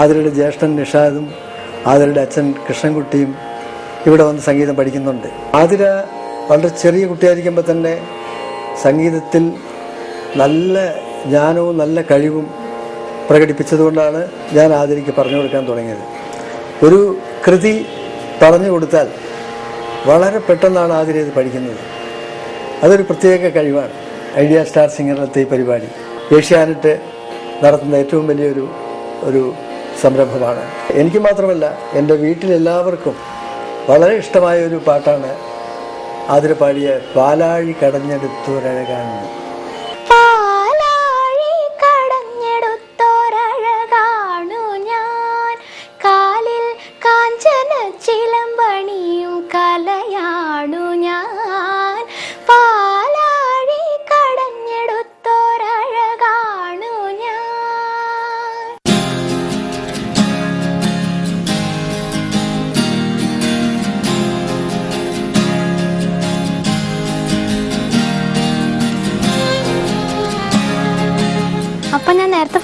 ആതിരയുടെ ജ്യേഷ്ഠൻ നിഷാദും ആതിരയുടെ അച്ഛൻ കൃഷ്ണൻകുട്ടിയും ഇവിടെ വന്ന് സംഗീതം പഠിക്കുന്നുണ്ട്. ആതിര വളരെ ചെറിയ കുട്ടിയായിരിക്കുമ്പോൾ തന്നെ സംഗീതത്തിൽ നല്ല ജ്ഞാനവും നല്ല കഴിവും പ്രകടിപ്പിച്ചതുകൊണ്ടാണ് ഞാൻ ആതിരയ്ക്ക് പറഞ്ഞു കൊടുക്കാൻ തുടങ്ങിയത്. ഒരു കൃതി പറഞ്ഞു കൊടുത്താൽ വളരെ പെട്ടെന്നാണ് ആതിര ഇത് പഠിക്കുന്നത്. അതൊരു പ്രത്യേക കഴിവാണ്. ഐഡിയ സ്റ്റാർ സിംഗറിലത്തെ ഈ പരിപാടി. ഏഷ്യാനെറ്റ് നടത്തുന്ന ഏറ്റവും വലിയൊരു ഒരു സംരംഭമാണ്. എനിക്ക് മാത്രമല്ല എന്റെ വീട്ടിലെല്ലാവർക്കും വളരെ ഇഷ്ടമായ ഒരു പാട്ടാണ് അതിൽ പാടിയ പാലാഴി കടഞ്ഞെടുത്തൊരഴകാണ്.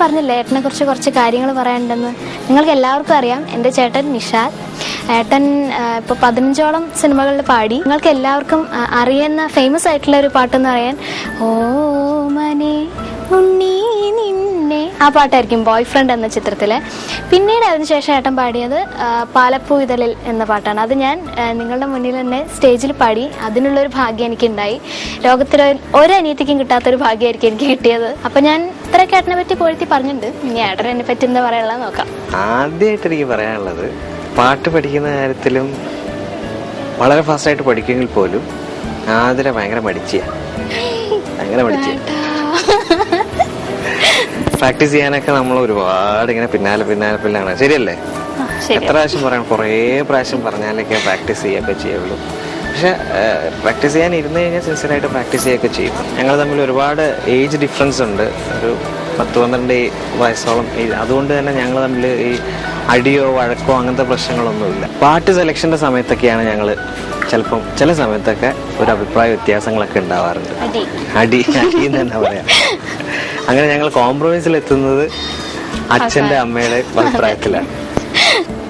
പറഞ്ഞില്ലേ ഏട്ടനെ കുറിച്ച് കുറച്ച് കാര്യങ്ങൾ പറയാനുണ്ടെന്ന്. നിങ്ങൾക്ക് എല്ലാവർക്കും അറിയാം എന്റെ ചേട്ടൻ നിഷാദ്. ഏട്ടൻ ഇപ്പോൾ പതിനഞ്ചോളം സിനിമകളിൽ പാടി. നിങ്ങൾക്ക് എല്ലാവർക്കും അറിയുന്ന ഫേമസ് ആയിട്ടുള്ള ഒരു പാട്ടെന്ന് പറയാൻ ഓ മനെ ഉണ്ണി നിന്നെ. ആ പാട്ടായിരിക്കും ബോയ് ഫ്രണ്ട് എന്ന ചിത്രത്തിലെ. പിന്നീട് അതിനുശേഷം ഏട്ടൻ പാടിയത് പാലപ്പൂ ഇതലിൽ എന്ന പാട്ടാണ്. അത് ഞാൻ നിങ്ങളുടെ മുന്നിൽ തന്നെ സ്റ്റേജിൽ പാടി. അതിനുള്ളൊരു ഭാഗ്യം എനിക്കുണ്ടായി. ലോകത്തിലെ ഒരു അനിയത്തിക്കും കിട്ടാത്തൊരു ഭാഗ്യമായിരിക്കും എനിക്ക് കിട്ടിയത്. അപ്പൊ ഞാൻ ഇത്രയൊക്കെ ഏട്ടനെ പറ്റി പോഴ്ത്തി പറഞ്ഞിട്ടുണ്ട്. ഇനി ഏട്ടൻ എന്നെ പറ്റി എന്താ പറയാനുള്ളത് നോക്കാം. ആദ്യമായിട്ട് എനിക്ക് പറയാനുള്ളത് പാട്ട് പഠിക്കുന്ന കാര്യത്തിലും വളരെ ഫാസ്റ്റ് ആയിട്ട് പഠിക്കുമെങ്കിൽ പോലും ആതിര ഭയങ്കര മടിച്ചിയ. ഭയങ്കര മടിച്ച പ്രാക്ടീസ് ചെയ്യാനൊക്കെ നമ്മൾ ഒരുപാട് ഇങ്ങനെ പിന്നാലെ പിന്നാലെ പിന്നാണ് ശരിയല്ലേ? എത്ര പ്രാവശ്യം പറയണം കുറേ പ്രാവശ്യം പറഞ്ഞാലൊക്കെ പ്രാക്ടീസ് ചെയ്യുകയൊക്കെ ചെയ്യുള്ളൂ. പക്ഷെ പ്രാക്ടീസ് ചെയ്യാൻ ഇരുന്ന് കഴിഞ്ഞാൽ സിൻസിയറായിട്ട് പ്രാക്ടീസ് ചെയ്യുകയൊക്കെ ചെയ്യും. ഞങ്ങൾ തമ്മിൽ ഒരുപാട് ഏജ് ഡിഫറൻസ് ഉണ്ട്. ഒരു പത്ത് പന്ത്രണ്ട് വയസ്സോളം. അതുകൊണ്ട് തന്നെ ഞങ്ങൾ തമ്മിൽ ഈ അടിയോ വഴക്കോ അങ്ങനത്തെ പ്രശ്നങ്ങളൊന്നുമില്ല. പാട്ട് സെലക്ഷന്റെ സമയത്തൊക്കെയാണ് ഞങ്ങൾ ചിലപ്പം ചില സമയത്തൊക്കെ ഒരു അഭിപ്രായ വ്യത്യാസങ്ങളൊക്കെ ഉണ്ടാവാറുണ്ട്. അടി. അടി എന്ന് തന്നെ പറയാം. അങ്ങനെ ഞങ്ങൾ കോംപ്രമൈസിൽ എത്തുന്നത് അച്ഛന്റെ അമ്മയുടെ അഭിപ്രായത്തിലാണ്.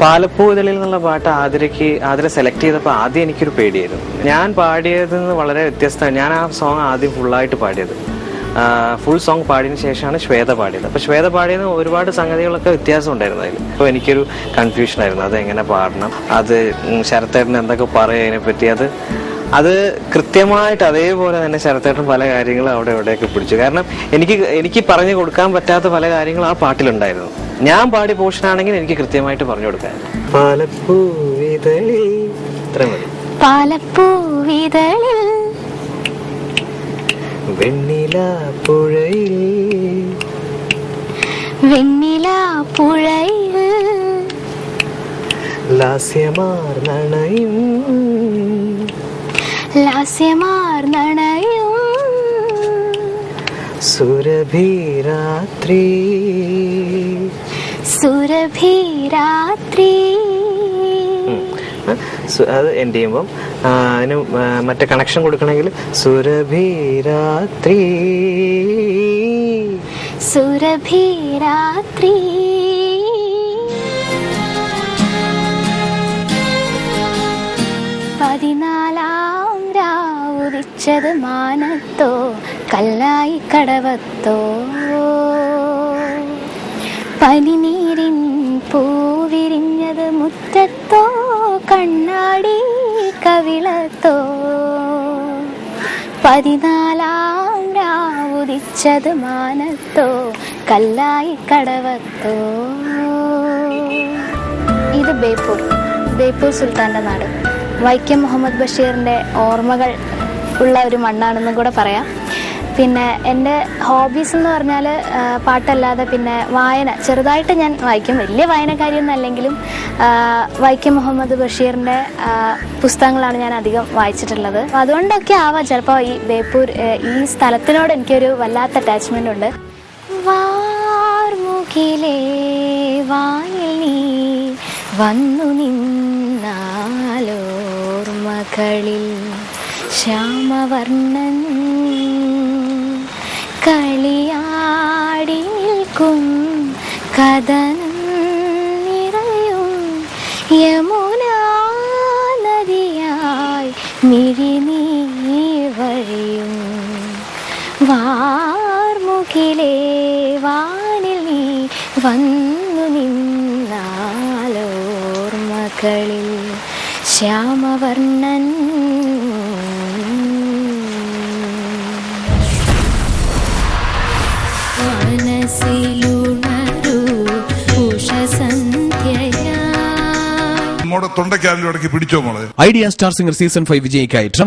പാലപ്പൂതലിൽ എന്നുള്ള പാട്ട് ആതിരയ്ക്ക് ആതിര സെലക്ട് ചെയ്തപ്പോൾ ആദ്യം എനിക്കൊരു പേടിയായിരുന്നു. ഞാൻ പാടിയതിൽ നിന്ന് വളരെ വ്യത്യസ്തമാണ്. ഞാൻ ആ സോങ് ആദ്യം ഫുള്ളായിട്ട് പാടിയത്. ഫുൾ സോങ് പാടിയതിനു ശേഷമാണ് ശ്വേത പാടിയത്. അപ്പോൾ ശ്വേത പാടിയത് ഒരുപാട് സംഗതികളൊക്കെ വ്യത്യാസം ഉണ്ടായിരുന്നു അതിൽ അപ്പോൾ എനിക്കൊരു കൺഫ്യൂഷൻ ആയിരുന്നു. അത് എങ്ങനെ പാടണം? അത് ശരത്തേട്ടൻ എന്തൊക്കെ പറയും അതിനെപ്പറ്റി? അത് അത് കൃത്യമായിട്ട് അതേപോലെ തന്നെ ശരത്തേട്ടൻ പല കാര്യങ്ങളും അവിടെ ഇവിടെയൊക്കെ പിടിച്ചു. കാരണം എനിക്ക് എനിക്ക് പറഞ്ഞു കൊടുക്കാൻ പറ്റാത്ത പല കാര്യങ്ങളും ആ പാട്ടിലുണ്ടായിരുന്നു. ഞാൻ പാടി പോർഷൻ ആണെങ്കിൽ എനിക്ക് കൃത്യമായിട്ട് പറഞ്ഞു കൊടുക്കാൻ. പാലപ്പൂ ഇത്ര മതി. വെണ്ണില പുഴയിൽ. വെണ്ണില പുഴയിൽ. ലാസ്യമാർന്നണയും സുരഭിരാത്രി സുരഭിരാത്രി. അത് എൻഡ് ചെയ്യുമ്പം അതിന് മറ്റേ കണക്ഷൻ കൊടുക്കണമെങ്കിൽ സുരഭിരാത്രി. സുരഭിരാത്രി. പതിനാലാം രാവുദിച്ചത് മാനത്തോ കല്ലായി കടവത്തോ. പനി പൂവിരിഞ്ഞത് മുറ്റത്തോ കണ്ണാടി കവിളത്തോ. പതിനാലാം രാവുദിച്ചത് മാനത്തോ കല്ലായി കടവത്തോ. ഇത് ബേപ്പൂർ ബേപ്പൂർ സുൽത്താന്റെ നാട്. വൈക്കം മുഹമ്മദ് ബഷീറിന്റെ ഓർമ്മകൾ ഉള്ള ഒരു മണ്ണാണെന്നും കൂടെ പറയാം. പിന്നെ എന്റെ ഹോബീസ് എന്ന് പറഞ്ഞാൽ പാട്ടല്ലാതെ പിന്നെ വായന. ചെറുതായിട്ട് ഞാൻ വായിക്കും. വലിയ വായനക്കാരിയൊന്നും അല്ലെങ്കിലും വൈക്കം മുഹമ്മദ് ബഷീറിന്റെ പുസ്തകങ്ങളാണ് ഞാൻ അധികം വായിച്ചിട്ടുള്ളത്. അതുകൊണ്ടൊക്കെ ആവാം ചിലപ്പോൾ ഈ ബേപ്പൂർ ഈ സ്ഥലത്തിനോട് എനിക്കൊരു വല്ലാത്ത അറ്റാച്ച്മെന്റ് ഉണ്ട്. വായിൽ നീ വന്നു നിന്നാലോർമകളിൽ ശ്യാമവർണൻ കഥനം യമുനാ നദിയായി മിഴിനീർ വഴിയും വാർമുഖിലെ വാനിൽ നീ വന്നു നിന്നാലോർമകളിൽ ശ്യാമവർണൻ. മനസ്സിലുണരൂ ഉഷസന്ധ്യയാ മോടെ ഇടയ്ക്ക് പിടിച്ചോ മോളെ? Idea star singer season five വിജയിക്കായി.